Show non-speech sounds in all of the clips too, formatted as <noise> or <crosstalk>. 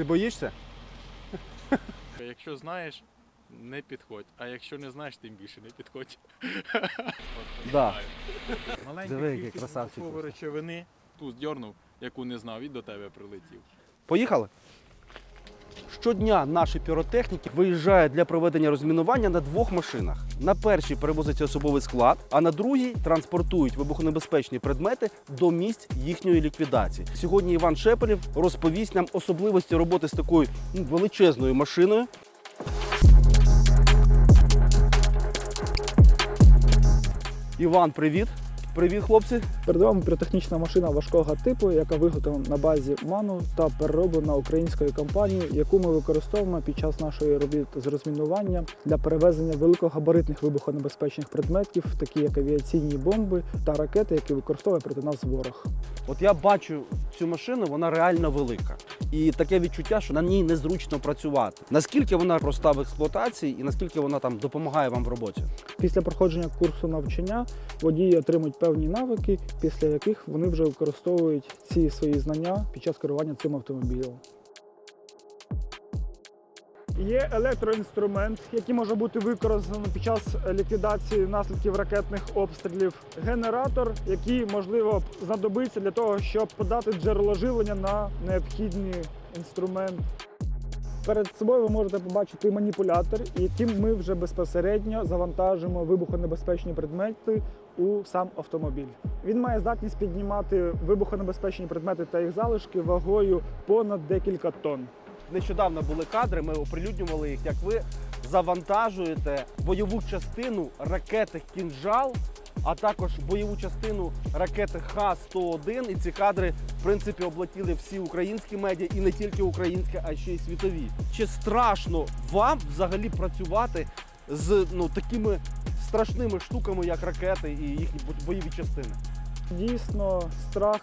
Ти боїшся? Якщо знаєш, не підходь. А якщо не знаєш, тим більше не підходь. Да. Маленька Диви, який кількість красавчик. речовини, туз дьорнув, яку не знав, і до тебе прилетів. Поїхали? Щодня наші піротехніки виїжджають для проведення розмінування на двох машинах. На першій перевозиться особовий склад, а на другій транспортують вибухонебезпечні предмети до місць їхньої ліквідації. Сьогодні Іван Шепелів розповість нам особливості роботи з такою ну, величезною машиною. Іван, привіт! Привіт, хлопці! Перед вами піротехнічна машина важкого типу, яка виготовлена на базі ману та перероблена українською компанією, яку ми використовуємо під час нашої робіт з розмінування для перевезення великогабаритних вибухонебезпечних предметів, такі як авіаційні бомби та ракети, які використовує проти нас ворог. От я бачу цю машину, вона реально велика. І таке відчуття, що на ній незручно працювати. Наскільки вона проста в експлуатації і наскільки вона там допомагає вам в роботі? Після проходження курсу навчання водії отримують певні навики, після яких вони вже використовують ці свої знання під час керування цим автомобілем. Є електроінструмент, який може бути використаний під час ліквідації наслідків ракетних обстрілів. Генератор, який можливо знадобиться для того, щоб подати джерело живлення на необхідний інструмент. Перед собою ви можете побачити маніпулятор, яким ми вже безпосередньо завантажимо вибухонебезпечні предмети у сам автомобіль. Він має здатність піднімати вибухонебезпечні предмети та їх залишки вагою понад декілька тонн. Нещодавно були кадри, ми оприлюднювали їх, як ви завантажуєте бойову частину ракети Кінжал, а також бойову частину ракети Х-101. І ці кадри, в принципі, облетіли всі українські медіа і не тільки українські, а ще й світові. Чи страшно вам взагалі працювати з ну, такими страшними штуками, як ракети і їхні бойові частини? Дійсно, страх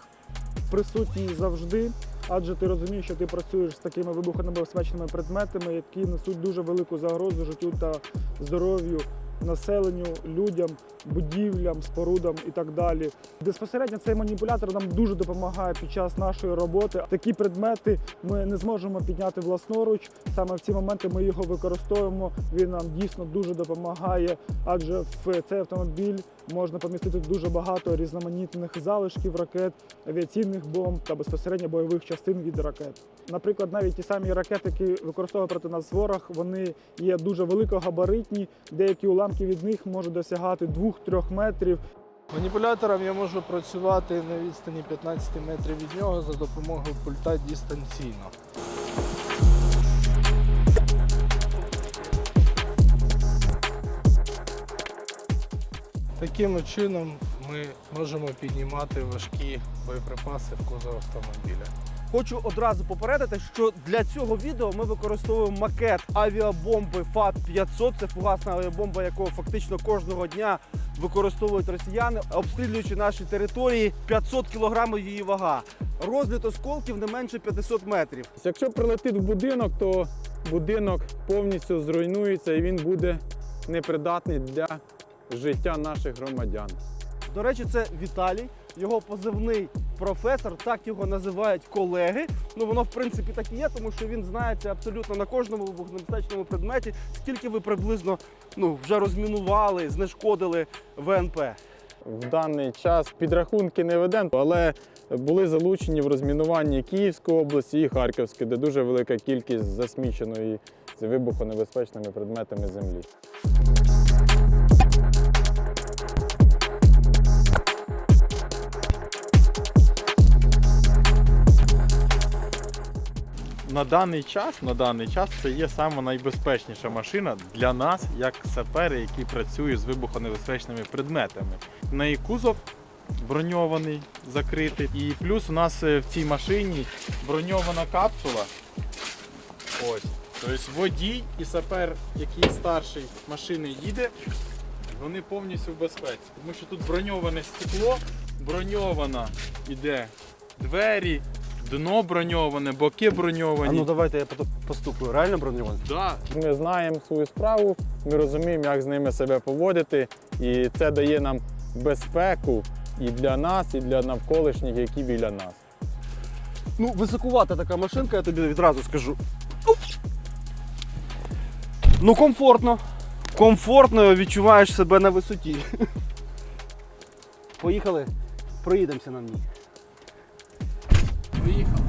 присутній завжди, адже ти розумієш, що ти працюєш з такими вибухонебезпечними предметами, які несуть дуже велику загрозу життю та здоров'ю населенню, людям, будівлям, спорудам і так далі. Безпосередньо цей маніпулятор нам дуже допомагає під час нашої роботи. Такі предмети ми не зможемо підняти власноруч. Саме в ці моменти ми його використовуємо. Він нам дійсно дуже допомагає, адже в цей автомобіль можна помістити дуже багато різноманітних залишків ракет, авіаційних бомб та безпосередньо бойових частин від ракет. Наприклад, навіть ті самі ракети, які використовує проти нас ворог, вони є дуже великогабаритні. Деякі уламки від них можуть досягати 2-3 метрів. Маніпулятором я можу працювати на відстані 15 метрів від нього за допомогою пульта дистанційно. Таким чином ми можемо піднімати важкі боєприпаси в кузов автомобіля. Хочу одразу попередити, що для цього відео ми використовуємо макет авіабомби ФАТ-500. Це фугасна авіабомба, якого фактично кожного дня використовують росіяни, обстрілюючи наші території 500 кг її вага. Розліт осколків не менше 500 метрів. Якщо прилетить в будинок, то будинок повністю зруйнується і він буде непридатний для життя наших громадян. До речі, це Віталій, його позивний професор, так його називають колеги. Ну воно в принципі так і є, тому що він знається абсолютно на кожному вибухонебезпечному предметі, скільки ви приблизно ну, вже розмінували, знешкодили ВНП. В даний час підрахунки не ведемо, але були залучені в розмінуванні Київської області і Харківської, де дуже велика кількість засміченої з вибухонебезпечними предметами землі. На даний час, на даний час це є саме найбезпечніша машина для нас, як сапери, які працюють з вибухонебезпечними предметами. В неї кузов броньований, закритий. І плюс у нас е, в цій машині броньована капсула. Ось. Тобто водій і сапер, який старший машини їде, вони повністю в безпеці. Тому що тут броньоване стекло, броньована іде двері, дно броньоване, боки А ну давайте я постукаю. Реально броньований? Да. Ми знаємо свою справу, ми розуміємо, як з ними себе поводити, і це дає нам безпеку і для нас, і для навколишніх, які біля нас. Ну, високувата така машинка, я тобі відразу скажу. Ну, комфортно. Комфортно відчуваєш себе на висоті. <laughs> Поїхали, проїдемося на ній. Поїхав.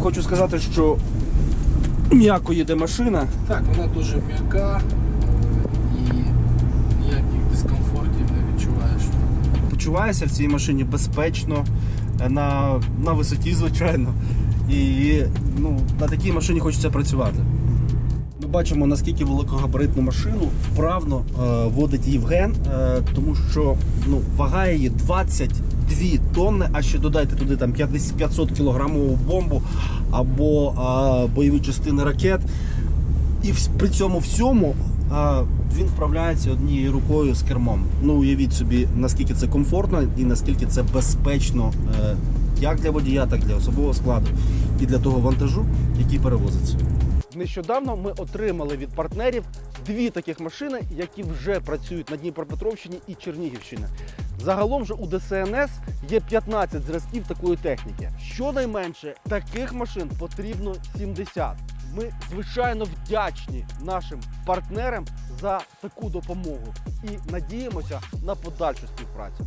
Хочу сказати, що м'яко їде машина. Так, вона дуже м'яка і ніяких дискомфортів не відчуваєш. Почуваєшся в цій машині безпечно, е, на, на висоті, звичайно. І ну, на такій машині хочеться працювати. Ми бачимо, наскільки великогабаритну машину вправно е, водить Євген, е, тому що ну, вага її 22 тонни, а ще додайте туди там 500 кілограмову бомбу або е, бойові частини ракет. І при цьому всьому а, він вправляється однією рукою з кермом. Ну уявіть собі, наскільки це комфортно і наскільки це безпечно е, як для водія, так і для особового складу і для того вантажу, який перевозиться. Нещодавно ми отримали від партнерів дві таких машини, які вже працюють на Дніпропетровщині і Чернігівщині. Загалом же у ДСНС є 15 зразків такої техніки. Щонайменше таких машин потрібно 70. Ми звичайно вдячні нашим партнерам за таку допомогу і надіємося на подальшу співпрацю.